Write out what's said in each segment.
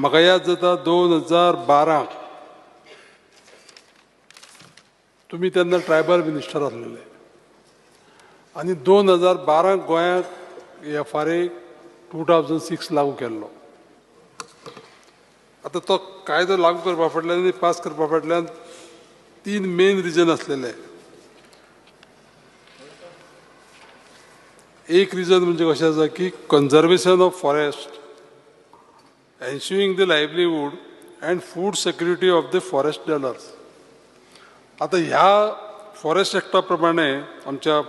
म्हाका याद जाता दोन हजार बाराक तुमी तेन्ना ट्रायबल मिनिस्टर आसलेले आनी दोन हजार बाराक गोंयांत F R A two thousand six लागू केल्लो आतां तो कायदो लागू करपा फाटल्यान आनी पास करपा फाटल्यान तीन मेन रिजन आसलेले एक रिजन म्हणजे कशें आसा की conservation of forest ensuring the livelihood and food security of the forest dwellers आता ह्या फॉरेस्ट ॲक्टाप्रमाणे आमच्या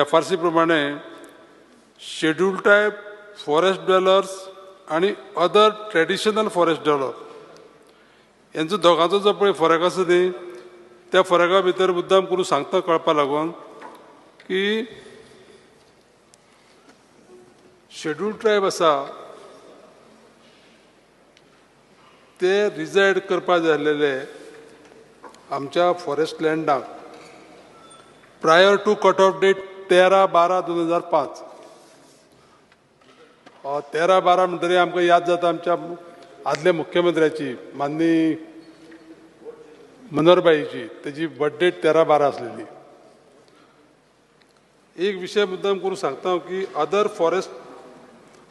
एफ आर सी प्रमाणे शेड्यूल टायप फॉरेस्ट डेलर्स आणि अदर ट्रेडिशनल फॉरेस्ट डेलर यांचो दोगांचो जो पळय फरक आसा न्ही त्या फरका भितर मुद्दाम करून सांगता कळपा लागून की शेड्यूल ट्रायब आसा ते रिजायड करपा जाय आसलेले आमच्या forest लँडाक prior to cut off date तेरा बारा दोन हजार पांच. तेरा बारा म्हणटरी आमकां याद जाता आमच्या आदल्या मुख्यमंत्र्याची माननी मनोहरबाईची तेजी बर्थडेट तेरा बारा आसलेली एक विशय मुद्दाम करून सांगता हांव की other forest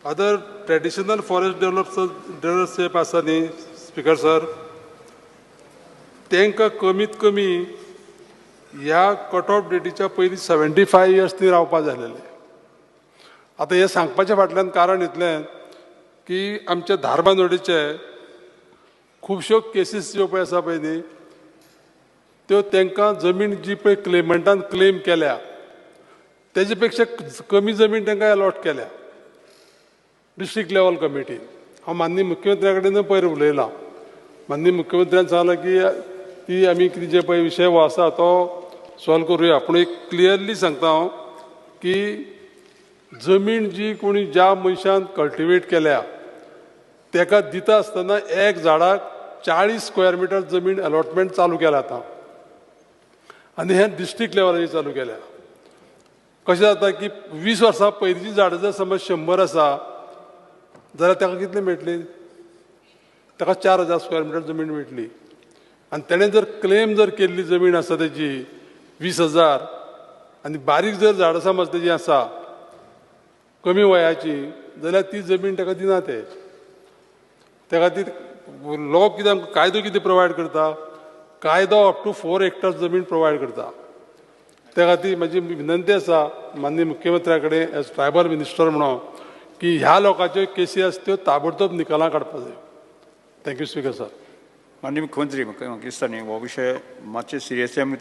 other traditional forest dweller dwellership आसा न्ही स्पिकर सर तांकां कमीत कमी ह्या कट ऑफ डेटीच्या पयलीं सेव्हन्टी फाय इयर्स ती रावपाक जालेले आतां हें सांगपाच्या फाटल्यान कारण इतलें की आमच्या धारबांदोडीचे खुबश्यो केसीस ज्यो पळय आसा पळय न्ही त्यो तांकां जमीन जी पळय क्लेमंटान क्लेम केल्या तेजे पेक्षा कमी जमीन तांकां अलॉट केल्या. डिस्ट्रिक्ट लेवल कमिटीन हांव माननीय मुख्यमंत्र्या कडेन पयर उलयलां. माननीय मुख्यमंत्र्यान सांगलां की ती आमी कितें जे पळय विशय हो आसा तो सॉल्व करुया. पूण एक क्लियरली सांगता हांव की जमीन जी कोणी ज्या मनशान कल्टिवेट केल्या तेका दिता आसतना एक झाडाक चाळीस स्क्वेअर मिटर जमीन अलॉटमेंट चालू केला आतां. आनी हें डिस्ट्रिक्ट लेवलाचेर चालू केल्या. कशें जाता की वीस वर्सां पयलींची झाडां जर समज शंबर आसा जाल्यार ताका कितली मेळटली? ताका चार हजार स्क्वेअर मिटर जमीन मेळटली आनी तेणें जर क्लेम जर केल्ली जमीन आसा तेजी वीस हजार. आनी बारीक जर झाडां समज तेजी आसा कमी वयाची जाल्यार ती जमीन ताका दिना ते त्या खातीर लॉ कितें आमकां कायदो कितें प्रोवायड करता? कायदो अप टू फोर हेक्टर्स जमीन प्रोवायड करता. त्या खातीर म्हाजी विनंती आसा माननीय मुख्यमंत्र्या कडेन एज ट्रायबल मिनिस्टर म्हणून की ह्या लोकांच्यो केसी आसा त्यो ताबडतोब निकालां काडपाक जाय थँक्यू स्पिकर सर माननीय मुख्यमंत्री म्हाका म्हाका दिसता न्ही हो विशय मातशे सिरियसली आमी